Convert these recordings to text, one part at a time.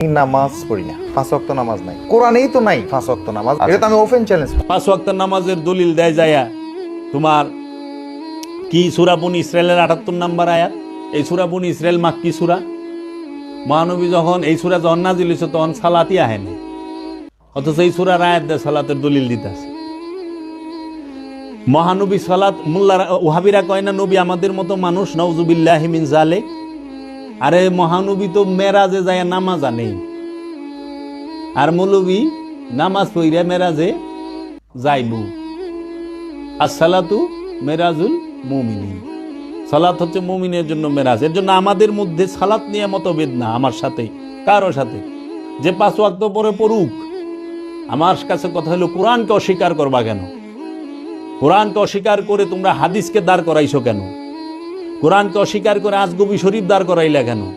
নামাজ পড়ি না পাঁচ ওয়াক্ত নামাজ নাই। কোরআনেই তো নাই পাঁচ ওয়াক্ত নামাজ। এটা তো আমি ওপেন চ্যালেঞ্জ পাঁচ ওয়াক্ত নামাজের দলিল দেয় যায়া তোমার কি ইসরায়েলের আটাত্তর নাম্বার আয়াত? এই সুরাবুন ইসরায়েল মাক্কি সুরা? মহানবী যখন এই সুরা যখন নাজিল হয়েছে তখন সালাতই আহেনি অথচ এই সুরার আয়াত দেয় সালাতের দলিল দিতেছে মহানবী সালাত মোল্লারা ওহাবিরা কয় না নবী আমাদের মতো মানুষ নওজুবিল্লাহ মিন জালে আরে মহানবী তো মেরাজে যায়, নামাজ আনে। আর মৌলবী নামাজ পইরা মেরাজে যাইবু আর সালাতু মেরাজুল মুমিনিন। সালাত হচ্ছে মুমিনের জন্য মেরাজ। এর জন্য আমাদের মধ্যে সালাত নিয়ে মতভেদ না, আমার সাথে, কারও সাথে। যে পাঁচ ওয়াক্ত পরে পড়ুক, আমার কাছে কথা হলো, কোরআনকে অস্বীকার করবা কেন? কোরআনকে অস্বীকার করে তোমরা হাদিসকে দাঁড় করাইছো কেন? কোরআনকে অস্বীকার করে আজগবি শরীফ দাঁড় করাইলা কেন?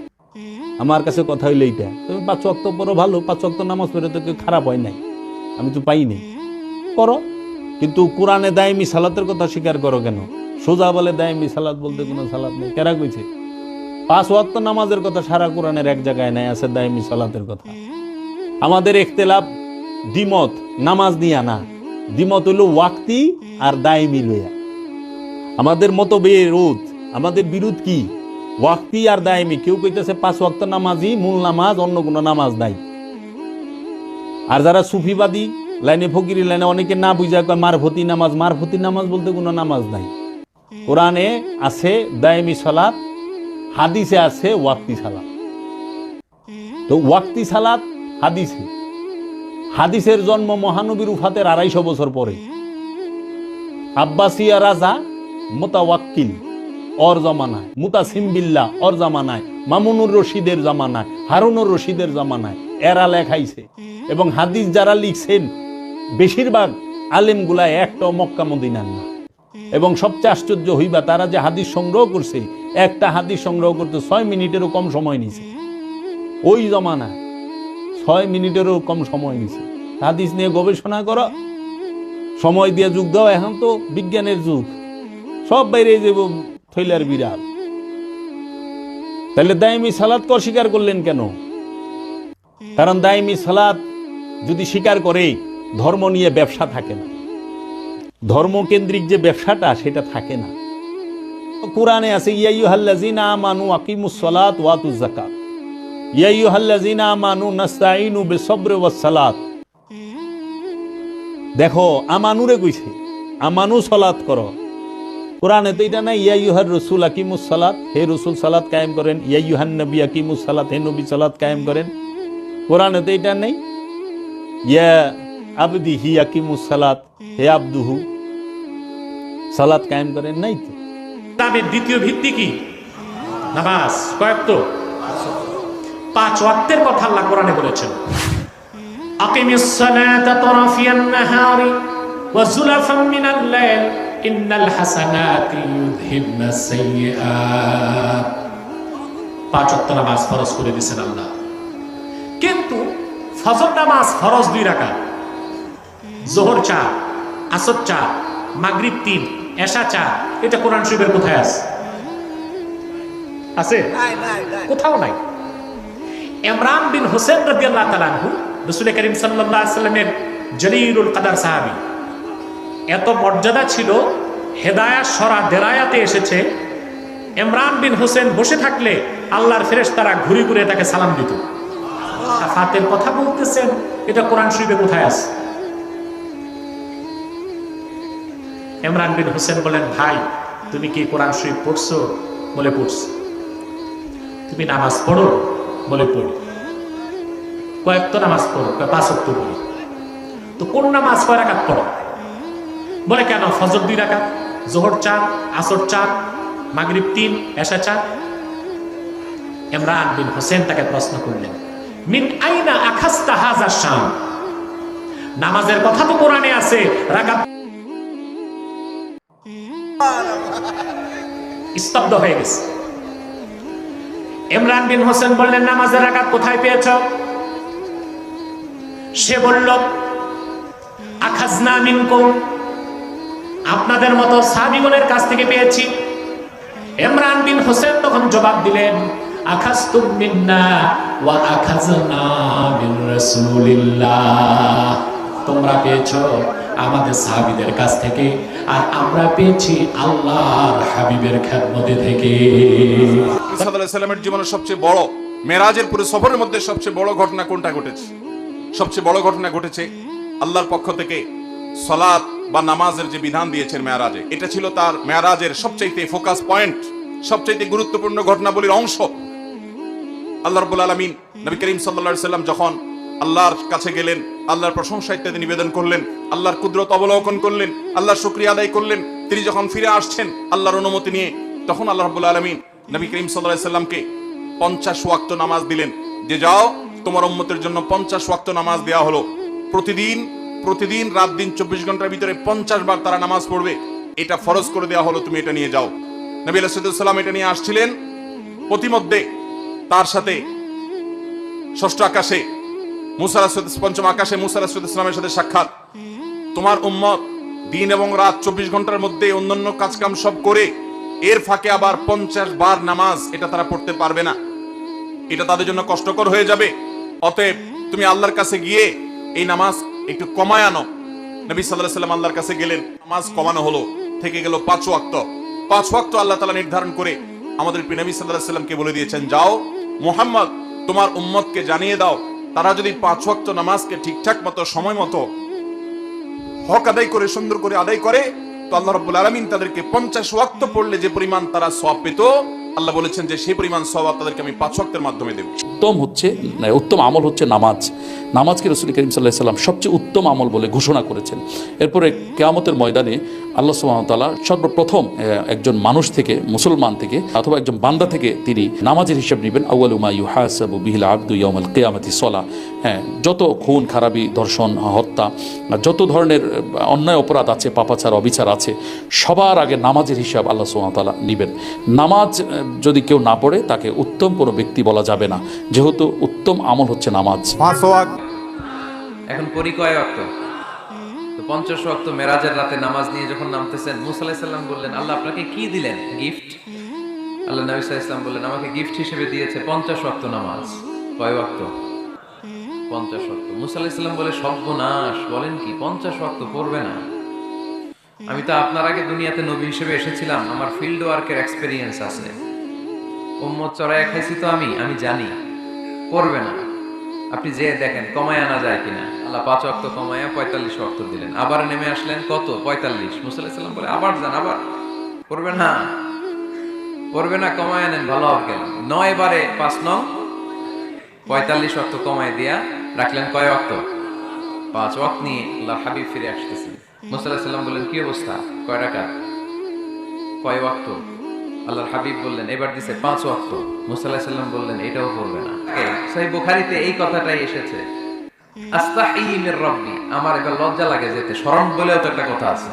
আমার কাছে কথা হইল এইটা। তুমি পাঁচ ওয়াক্ত পড়ো ভালো পাঁচ ওয়াক্ত নামাজ পড়ে তো কেউ খারাপ হয় নাই। আমি তো পাইনি করো। কিন্তু কোরআনে দায়মি সালাতের কথা স্বীকার করো কেন? সোজা বলে দায়মি সালাত বলতে কোনো সালাত নেই। কেরা কইছে? পাঁচ ওয়াক্ত নামাজের কথা সারা কোরআনের এক জায়গায় নাই, আছে দায়মি সালাতের কথা। আমাদের একতেলাপ দ্বিমত, নামাজ নিয়া না। দ্বিমত হইল ওয়াক্তি আর দায়মি লইয়া। আমাদের মতো বিরোধ আমাদের বিরোধ কি? ওয়াক্তি আর দায়মি। কেউ কইতেছে পাঁচ ওয়াক্ত নামাজই মূল নামাজ, অন্য কোনো নামাজ নাই। আর যারা সুফিবাদী, লাইনে ফকিরি লাইনে অনেকে না বুঝা কয় মারফতি নামাজ। মারফতি নামাজ বলতে কোনো নামাজ নাই। কোরআনে আছে দায়মি সালাত, হাদিসে আছে ওয়াক্তি সালাত। তো ওয়াক্তি সালাত হাদিসে। হাদিসের জন্ম মহানবীর উফাতের আড়াইশো বছর পরে। আব্বাসিয়া রাজা মোতাওয়াক্কিল। অর জমানায়, মুতাসিম বিল্লা অর জামানায়, মামুনুর রশিদের জামানায়, হারুনুর রশিদের জামানায় এরা লেখাইছে। এবং হাদিস যারা লিখছেন, বেশিরভাগ আলেমগুলা একটা মক্কা মদিনার না। এবং সবচেয়ে আশ্চর্য হইবা, তারা যে হাদিস সংগ্রহ করছে, একটা হাদিস সংগ্রহ করতে ছয় মিনিটেরও কম সময় নিছে। ওই জমানায় ছয় মিনিটেরও কম সময় নিছে। হাদিস নিয়ে গবেষণা করো। সময় দিয়ে যুগ দাও, এখন তো বিজ্ঞানের যুগ। সব বাইরে যাব থৈলার বিড়াল। তাহলে দায়মি সালাদকে অস্বীকার করলেন কেন? কারণ দায়মি সালাদ যদি স্বীকার করে, ধর্ম নিয়ে ব্যবসা থাকে না। ধর্মকেন্দ্রিক যে ব্যবসাটা, সেটা থাকে না। কোরআনে আছে ইয়াইয়ুহাল্লাযিনা আমানু আকিমুস সালাত ওয়া আতুজ যাকাত। ইয়াইয়ুহাল্লাযিনা আমানু নাস্তাইনু বিসবরি ওয়াস সালাত। দেখো, আমানুরে কইছে, আমানু সালাত করো। কোরআনে তো এটা নাই ইয়াইয়ুহার রসুল আকিমুস সালাত। হে রসুল, সালাত কায়েম করেন। ইয়াইয়ুহান নবী আকিমুস সালাত, হে নবী সালাত কায়েম করেন। কোরআনে তো এটা নেই। ইয়া আবদি হি আকিমুস সালাত, হে আব্দুহু। সালাত কায়েম করেন নাই তো? ইসলামের দ্বিতীয় ভিত্তি কি? নামাজ, কয়েক তো? পাঁচ ওয়াক্তের কথা আল্লাহ কোরআনে বলেছেন। আকিমিস সালাতা তরাফিয়ান নাহারি ওয়া যুলাফাম মিনাল লাইল। ইন্নাল হাসানাতি ইউযহিবনাস সাইয়্যাত পাঁচ ওয়াক্ত নামাজ ফরজ করে দিয়েছেন আল্লাহ। কিন্তু ফজর নামাজ ফরজ দুই রাকাত। জোহর চার আসর চার মাগরিব তিন এশা চার এটা কোরআন শরীফের কোথায় আছে? আছে? কোথাও নাই। ইমরান বিন হোসেন রাদিয়াল্লাহু তাআলা রাসূল করিম সাল্লাল্লাহু আলাইহি সাল্লামের জলিলুল কাদার সাহাবী। এত মর্যাদা ছিল, হেদায়াত সরা দেরায়াতে এসেছে। ইমরান বিন হোসেন বসে থাকলে আল্লাহর ফেরেস তারা ঘুরে ঘুরে তাকে সালাম দিত। সাফাতের কথা বলতেছেন, এটা কোরআন শরীফে কোথায় আছে? ইমরান বিন হোসেন বলেন, ভাই, তুমি কি কোরআন শরীফ পড়ছো? বলে, পড়ছো। তুমি নামাজ পড়ো? বলে, পড়ি। কয়েক তো নামাজ পড়ো পাঁচ পড়ি। তো কোন নামাজ কয় রাকাত পড়ো? বলে কেন? ফজর দুই রাকাত, জোহর চার, আসর চার, মাগরিব তিন, এশা চার। ইমরান বিন হোসেন তাকে প্রশ্ন করলেন, মিন আইনা আখাস্তা হাজা শাম? নামাজের কথা তো কোরআনে আছে, রাকাত স্তব্ধ হয়ে গেছে। ইমরান বিন হোসেন বললেন, নামাজের রাকাত কোথায় পেয়েছ? সে বলল, আখাজনা মিনকুম। আপনাদের মতো সাহাবীগণের কাছ থেকে পেয়েছি। ইমরান বিন হোসেন তখন জবাব দিলেন আখাজতুম মিন্না ওয়া আখাজনা মিন রাসূলিল্লাহ। তোমরা পেয়েছ আমাদের সাহাবীদের কাছ থেকে, আর আমরা পেয়েছি আল্লাহর হাবিবের খেদমতে থেকে। সাল্লামের জীবনের সবচেয়ে বড়, মেরাজের পুরো সফরের মধ্যে সবচেয়ে বড় ঘটনা কোনটা ঘটেছে? সবচেয়ে বড় ঘটনা ঘটেছে আল্লাহর পক্ষ থেকে সলাৎ বা নামাজের যে বিধান দিয়েছেন মেয়ারাজে, এটা ছিল তার মেয়ারাজের সবচাইতে ফোকাস পয়েন্ট সবচাইতে গুরুত্বপূর্ণ ঘটনাবলীর অংশ। আল্লাহ রবুল আলমিন নবী করিম সাল্লা সাল্লাম যখন আল্লাহর কাছে গেলেন, আল্লাহর প্রশংসা ইত্যাদি নিবেদন করলেন, আল্লাহর কুদরত অবলোকন করলেন, আল্লাহর শুক্রিয়া আদায় করলেন, তিনি যখন ফিরে আসছেন আল্লাহর অনুমতি নিয়ে, তখন আল্লাহ রবুল আলমিন নবী করিম সাল্লাহ সাল্লামকে পঞ্চাশ ওয়াক্ত নামাজ দিলেন। যে যাও, তোমার উম্মতের জন্য পঞ্চাশ ওয়াক্ত নামাজ দেওয়া হলো। প্রতিদিন প্রতিদিন রাত দিন চব্বিশ ঘণ্টার ভিতরে পঞ্চাশ বার তারা নামাজ পড়বে। এটা ফরজ করে দেওয়া হলো, তুমি এটা নিয়ে যাও। নবী আলাইসাল্লাম এটা নিয়ে আসছিলেন প্রতিমধ্যে। তার সাথে ষষ্ঠ আকাশে পঞ্চম আকাশে মুসা আলাহিসাল্লামের সাথে সাক্ষাৎ। তোমার উম্মত দিন এবং রাত চব্বিশ ঘণ্টার মধ্যে অন্যান্য কাজকাম সব করে, এর ফাঁকে আবার পঞ্চাশ বার নামাজ এটা তারা পড়তে পারবে না। এটা তাদের জন্য কষ্টকর হয়ে যাবে। অতএব তুমি আল্লাহর কাছে গিয়ে এই নামাজ একটু কমায় আনো। নবী সাল্লাহ সাল্লাম আল্লাহর কাছে গেলেন। নামাজ কমানো হলো, থেকে গেল পাঁচ ওয়াক্ত। পাঁচ ওয়াক্ত আল্লাহ তালা নির্ধারণ করে আমাদের নবী সাল্লাহ সাল্লামকে বলে দিয়েছেন, যাও, মোহাম্মদ, তোমার উম্মতকে জানিয়ে দাও। তারা যদি পাঁচ ওয়াক্ত নামাজকে ঠিকঠাক মতো, সময় মতো, হক আদায় করে, সুন্দর করে আদায় করে, তো আল্লাহ রাব্বুল আলামিন তাদেরকে পঞ্চাশ ওয়াক্ত পড়লে যে পরিমাণ তারা সওয়াব পেত আল্লাহ বলেছেন যে, সেই পরিমাণ সওয়াব তাদেরকে আমি পাঁচ মাধ্যমে দেব। উত্তম হচ্ছে উত্তম আমল হচ্ছে নামাজ। নামাজকে রসুল করিম সাল্লাহ সাল্লাম সবচেয়ে উত্তম আমল বলে ঘোষণা করেছেন। এরপরে কেয়ামতের ময়দানে আল্লাহ সুবাহতাল্লাহ সর্বপ্রথম একজন মানুষ থেকে, মুসলমান থেকে, অথবা একজন বান্দা থেকে তিনি নামাজের হিসাব নেবেন। আউয়ালুমা ইউহাসাবু বিহিল আব্দু ইয়ামাল কেয়ামতি সলা। হ্যাঁ যত খুন, খারাপি, ধর্ষণ, হত্যা যত ধরনের অন্যায় অপরাধ আছে, পাপাচার, অবিচার আছে, সবার আগে নামাজের হিসাব আল্লাহ সুবাহতাল্লাহ নেবেন। নামাজ যদি কেউ না পড়ে তাকে উত্তম কোনো ব্যক্তি বলা যাবে না। যেহেতু উত্তম আমল হচ্ছে নামাজ। ওয়াক্ত এখন পরি কয় অক্ত পঞ্চাশ অক্ত মেরাজের রাতে নামাজ নিয়ে যখন নামতেছেন মুসাল্লাহ সাল্লাম বললেন আল্লাহ আপনাকে কি দিলেন? গিফট? আল্লাহ নবী ইসলাম বললেন আমাকে গিফট হিসেবে দিয়েছে পঞ্চাশ অক্ত নামাজ। কয় অক্ত পঞ্চাশ অক্ত মুসাল্লাহ বলে সর্বনাশ বলেন কি পঞ্চাশ অক্ত পড়বে না। আমি তো আপনার আগে দুনিয়াতে নবী হিসেবে এসেছিলাম আমার ফিল্ড ওয়ার্কের এক্সপেরিয়েন্স আছে। উম্মত চড়াই খাইছি তো আমি আমি জানি। করবে না। আপনি যে দেখেন কমায় আনা যায় কিনা। আল্লাহ পাঁচ অক্ত কমায় পঁয়তাল্লিশ অক্ত দিলেন। আবার নেমে আসলেন কত? পঁয়তাল্লিশ। মুসাল্লাম বলে, আবার যান, আবার। করবে না। করবে না কমায় আনেন ভালো হবে নয় বারে পাঁচ নং, পঁয়তাল্লিশ অক্ত কমায় দিয়া রাখলেন কয় অক্ত পাঁচ অক্ত নিয়ে আল্লাহ হাবিব ফিরে আসতেছেন। মুসাল্লাম বললেন, কি অবস্থা? কয় টাকা কয় ওয়াক্ত? আল্লাহর হাবিব বললেন, এবার দিছে পাঁচ ওয়াক্ত। মুসাল্লাহ সাল্লাম বললেন, এটাও করবে না। সেই বুখারিতে এই কথাটাই এসেছে। আস্তা এই রব্বি। আমার এবার লজ্জা লাগে যেতে শরম বলেও তো একটা কথা আছে।